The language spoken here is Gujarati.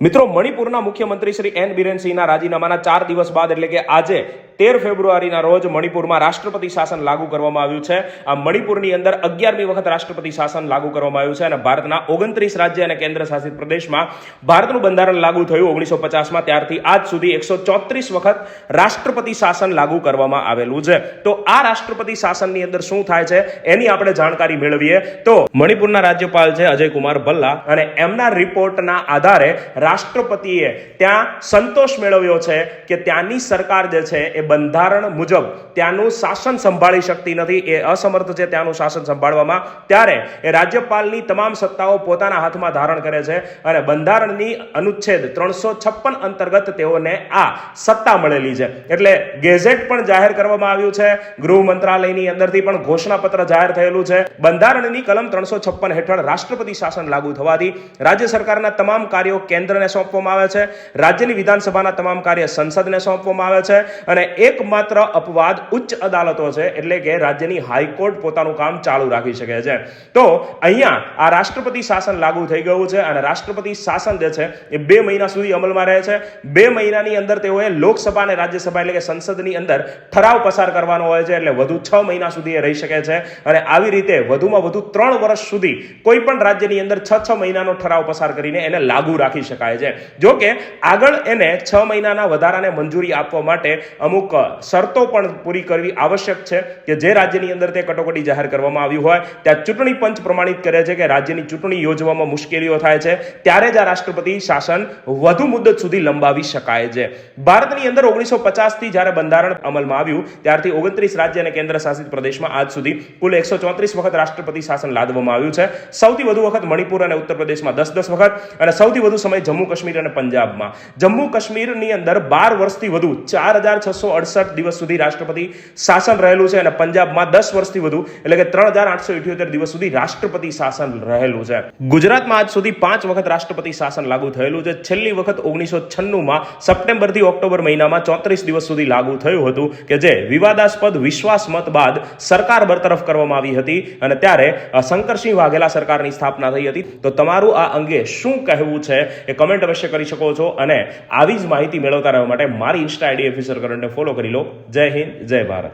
મિત્રો, મણિપુરના મુખ્યમંત્રી શ્રી એન બિરેનસિંહના રાજીનામાના ચાર દિવસ બાદ, એટલે કે આજે તેર ફેબ્રુઆરીના રોજ મણિપુરમાં રાષ્ટ્રપતિ શાસન લાગુ કરવામાં આવ્યું છે. આ મણિપુરની અંદર અગિયારમી વખત રાષ્ટ્રપતિ શાસન લાગુ કરવામાં આવ્યું છે અને ભારતના ઓગણત્રીસ રાજ્ય અને કેન્દ્ર શાસિત પ્રદેશમાં ભારતનું બંધારણ લાગુ થયું ઓગણીસો પચાસમાં. ત્યારથી આજ સુધી એકસો ચોત્રીસ વખત રાષ્ટ્રપતિ શાસન લાગુ કરવામાં આવેલું છે. તો આ રાષ્ટ્રપતિ શાસનની અંદર શું થાય છે એની આપણે જાણકારી મેળવીએ. તો મણિપુરના રાજ્યપાલ છે અજય કુમાર ભલ્લા અને એમના રિપોર્ટના આધારે રાષ્ટ્રપતિએ ત્યાં સંતોષ મેળવ્યો છે કે ત્યાંની સરકાર જે છે એ બંધારણ મુજબ ત્યાંનું શાસન સંભાળી શકતી નથી, એ અસમર્થ છે ત્યાંનું શાસન સંભાળવામાં. ત્યારે એ રાજ્યપાલની તમામ સત્તાઓ પોતાના હાથમાં ધારણ કરે છે અને બંધારણની અનુચ્છેદ ત્રણસો છપ્પન અંતર્ગત તેઓને આ સત્તા મળેલી છે. એટલે ગેઝેટ પણ જાહેર કરવામાં આવ્યું છે, ગૃહ મંત્રાલયની અંદરથી પણ ઘોષણાપત્ર જાહેર થયેલું છે. બંધારણની કલમ ત્રણસો છપ્પન હેઠળ રાષ્ટ્રપતિ શાસન લાગુ થવાથી રાજ્ય સરકારના તમામ કાર્યો કેન્દ્રને સોંપવામાં આવે છે. રાજ્યની વિધાનસભાના તમામ કાર્ય સંસદને સોંપવામાં આવે છે અને એકમાત્ર અપવાદ ઉચ્ચ અદાલતો છે એટલે કે રાજ્યની હાઈકોર્ટ પોતાનું કામ ચાલુ રાખી શકે છે. તો અહીંયા આ રાષ્ટ્રપતિ શાસન લાગુ થઈ ગયું છે અને રાષ્ટ્રપતિ શાસન જે છે એ બે મહિના સુધી અમલમાં રહે છે. બે મહિનાની અંદર તેઓએ લોકસભા અને રાજ્યસભા એટલે કે સંસદની અંદર ઠરાવ પસાર કરવાનો હોય છે એટલે વધુ છ મહિના સુધી એ રહી શકે છે અને આવી રીતે વધુમાં વધુ ત્રણ વર્ષ સુધી કોઈ પણ રાજ્યની અંદર છ છ મહિનાનો ઠરાવ પસાર કરીને એને લાગુ રાખી શકાય છે. જો કે, આગળ એને છ મહિનાના વધારાને મંજૂરી આપવા માટે અમુક શરતો પણ પૂરી કરવી આવશ્યક છે કે જે રાજ્યની અંદર તે કટોકટી જાહેર કરવામાં આવ્યું હોય. ત્યાં ચૂંટણી પંચ પ્રમાણિત કરે છે કે રાજ્યની ચૂંટણી યોજવામાં મુશ્કેલીઓ થાય છે. ત્યારે જ આ રાષ્ટ્રપતિ શાસન વધુ મુદ્દત સુધી લંબાવી શકાય છે. ભારતની અંદર ઓગણીસો પચાસથી જ્યારે બંધારણ અમલમાં આવ્યું, ત્યારથી ઓગણત્રીસ રાજ્ય અને કેન્દ્ર શાસિત પ્રદેશમાં આજ સુધી કુલ એકસો ચોત્રીસ વખત રાષ્ટ્રપતિ શાસન લાદવામાં આવ્યું છે. સૌથી વધુ વખત મણિપુર અને ઉત્તર પ્રદેશમાં દસ દસ વખત અને સૌથી વધુ સમય જમ્મુ કાશ્મીર અને પંજાબમાં. જમ્મુ કાશ્મીરની અંદર બાર વર્ષથી વધુ, ચાર હજાર છસો અડસઠ દિવસ સુધી રાષ્ટ્રપતિ શાસન રહેલું છે અને પંજાબમાં દસ વર્ષથી વધુ, એટલે કે ત્રણ હજાર આઠસો ઇઠ્યોતેર દિવસ સુધી રાષ્ટ્રપતિ શાસન રહેલું છે. ગુજરાતમાં આજ સુધી પાંચ વખત રાષ્ટ્રપતિ શાસન લાગુ થયેલું છે. છેલ્લી વખત ઓગણીસો છન્નુંમાં, સપ્ટેમ્બરથી ઓક્ટોબર મહિનામાં ચોત્રીસ દિવસ સુધી લાગુ થયું હતું કે જે વિવાદાસ્પદ, વિશ્વાસ મત બાદ સરકાર બરતરફ કરવામાં આવી હતી અને ત્યારે શંકરસિંહ વાઘેલા સરકારની સ્થાપના થઈ હતી. તો તમારું આ અંગે શું કહેવું છે એ કમેન્ટ અવશ્ય કરી શકો છો અને આવી જ માહિતી મેળવતા રહેવા માટે મારી ઇન્સ્ટા આઈડી ઓફિસર કરંટને ફોલો કરી લો. જય હિન્દ, જય ભારત.